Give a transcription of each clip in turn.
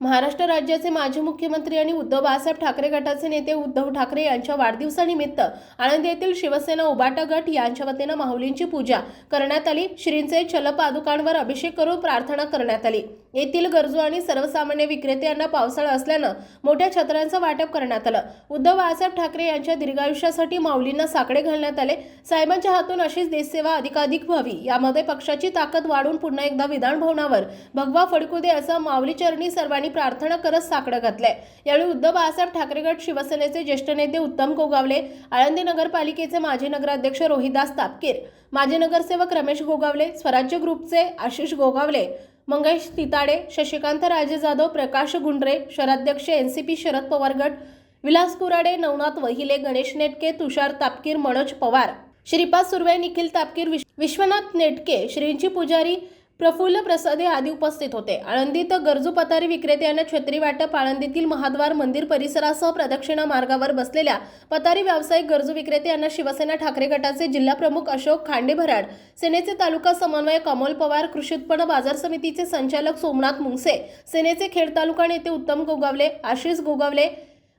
महाराष्ट्र राज्याचे माजी मुख्यमंत्री आणि उद्धव बाळासाहेब ठाकरे गटाचे नेते उद्धव ठाकरे यांच्या वाढदिवसानिमित्त आनंद येथील शिवसेना उबाटा गट यांच्या वतीनं माहुलींची पूजा करण्यात आली. श्रींचे चलपादुकांवर अभिषेक करून प्रार्थना करण्यात आली. येथील गरजू आणि सर्वसामान्य विक्रेते यांना पावसाळा असल्यानं मोठ्या छत्रांचं वाटप करण्यात आलं. उद्धव बाळासाहेब ठाकरे यांच्या दीर्घायुष्यासाठी माऊलींना साकडे घालण्यात आले. साहेबांच्या हातून अशीच देशसेवा अधिकाधिक व्हावी. यामध्ये पक्षाची ताकद वाढून पुन्हा एकदा विधान भवनावर भगवा फडकू दे असं माऊली चरणी सर्वांनी प्रार्थना करत साकडं घातलंय. यावेळी उद्धव बाळासाहेब ठाकरे गट शिवसेनेचे ज्येष्ठ नेते उत्तम गोगावले आळंदी नगरपालिकेचे माजी नगराध्यक्ष रोहिदास तापकीर माजी नगरसेवक रमेश गोगावले स्वराज्य ग्रुपचे आशिष गोगावले मंगेश तिताडे शशिकांत राजे जाधव प्रकाश गुंडरे शहराध्यक्ष एनसीपी शरद पवार गट विलास कुराडे नवनाथ वहिले गणेश नेटके तुषार तापकीर मनोज पवार. श्रीपाद सुर्वे निखिल तापकीर विश्वनाथ नेटके श्रींची पुजारी प्रफुल्ल प्रसादे आदी उपस्थित होते. आळंदीत गरजू पतारी विक्रेते यांना छत्री वाटप आळंदीतील महाद्वार मंदिर परिसरासह प्रदक्षिणा मार्गावर बसलेल्या पतारी व्यावसायिक गरजू विक्रेते यांना शिवसेना ठाकरे गटाचे जिल्हा प्रमुख अशोक खांडेभराड सेनेचे तालुका समन्वयक अमोल पवार कृषी उत्पन्न बाजार समितीचे संचालक सोमनाथ मुंगसे सेनेचे खेड तालुका नेते उत्तम गोगावले आशिष गोगावले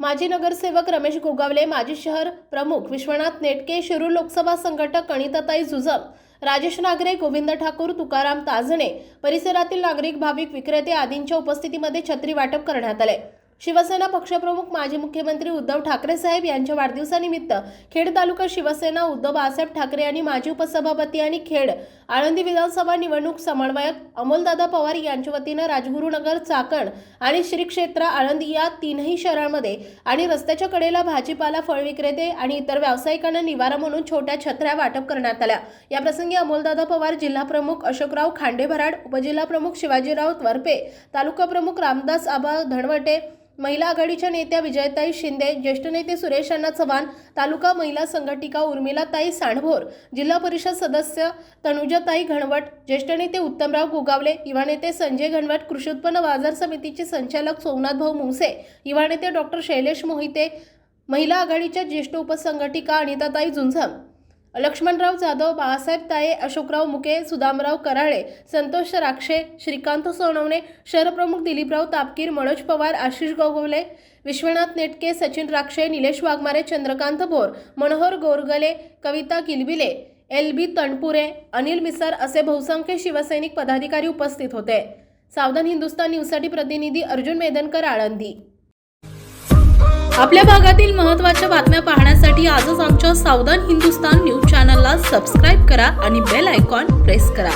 माजी नगरसेवक रमेश गोगावले माजी शहर प्रमुख विश्वनाथ नेटके शिरूर लोकसभा संघटक कणिताताई जुजम राजेश नागरे गोविंद ठाकूर तुकाराम ताजणे परिसरातील नागरिक भाविक विक्रेते आदींच्या उपस्थितीमध्ये छत्री वाटप करण्यात आले. शिवसेना पक्षप्रमुख माजी मुख्यमंत्री उद्धव ठाकरे साहेब यांच्या वाढदिवसानिमित्त खेड तालुका शिवसेना उद्धव बाळासाहेब ठाकरे आणि माजी उपसभापती आणि खेड आळंदी विधानसभा निवडणूक समन्वयक अमोलदादा पवार यांच्या वतीनं राजगुरुनगर चाकण आणि श्री क्षेत्र आळंदी या तीनही शहरांमध्ये आणि रस्त्याच्या कडेला भाजीपाला फळ विक्रेते आणि इतर व्यावसायिकांना निवारा म्हणून छोट्या छत्र्या वाटप करण्यात आल्या. याप्रसंगी अमोलदादा पवार जिल्हा प्रमुख अशोकराव खांडेभराड उपजिल्हा प्रमुख शिवाजीराव त्वरपे तालुका प्रमुख रामदास आबा धनवटे महिला आघाडीच्या नेत्या विजयताई शिंदे ज्येष्ठ नेते सुरेश अण्णा चव्हाण तालुका महिला संघटिका उर्मिलाताई सांडभोर जिल्हा परिषद सदस्य तनुजाताई घणवट ज्येष्ठ नेते उत्तमराव गोगावले युवा नेते संजय घणवट कृषी उत्पन्न बाजार समितीचे संचालक सोमनाथ भाऊ मुंगसे युवा नेते डॉक्टर शैलेश मोहिते महिला आघाडीच्या ज्येष्ठ उपसंघटिका अनिताताई झुंझम लक्ष्मणराव जाधव बाळासाहेब ताये अशोकराव मुके सुदामराव कराळे संतोष राक्षे श्रीकांत सोनवणे शहरप्रमुख दिलीपराव तापकीर मनोज पवार आशिष गोगवले विश्वनाथ नेटके सचिन राक्षे निलेश वाघमारे चंद्रकांत भोर मनोहर गोरगले कविता किलबिले एल बी तणपुरे अनिल मिसार असे बहुसंख्य शिवसैनिक पदाधिकारी उपस्थित होते. सावधान हिंदुस्तान न्यूजसाठी प्रतिनिधी अर्जुन मेदनकर आळंदी. आपल्या भागातील महत्त्वाच्या बातम्या पाहण्या पाहण्यासाठी आजच आमच्या सावधान हिंदुस्तान न्यूज चॅनलला सबस्क्राईब करा आणि बेल आयकॉन प्रेस करा.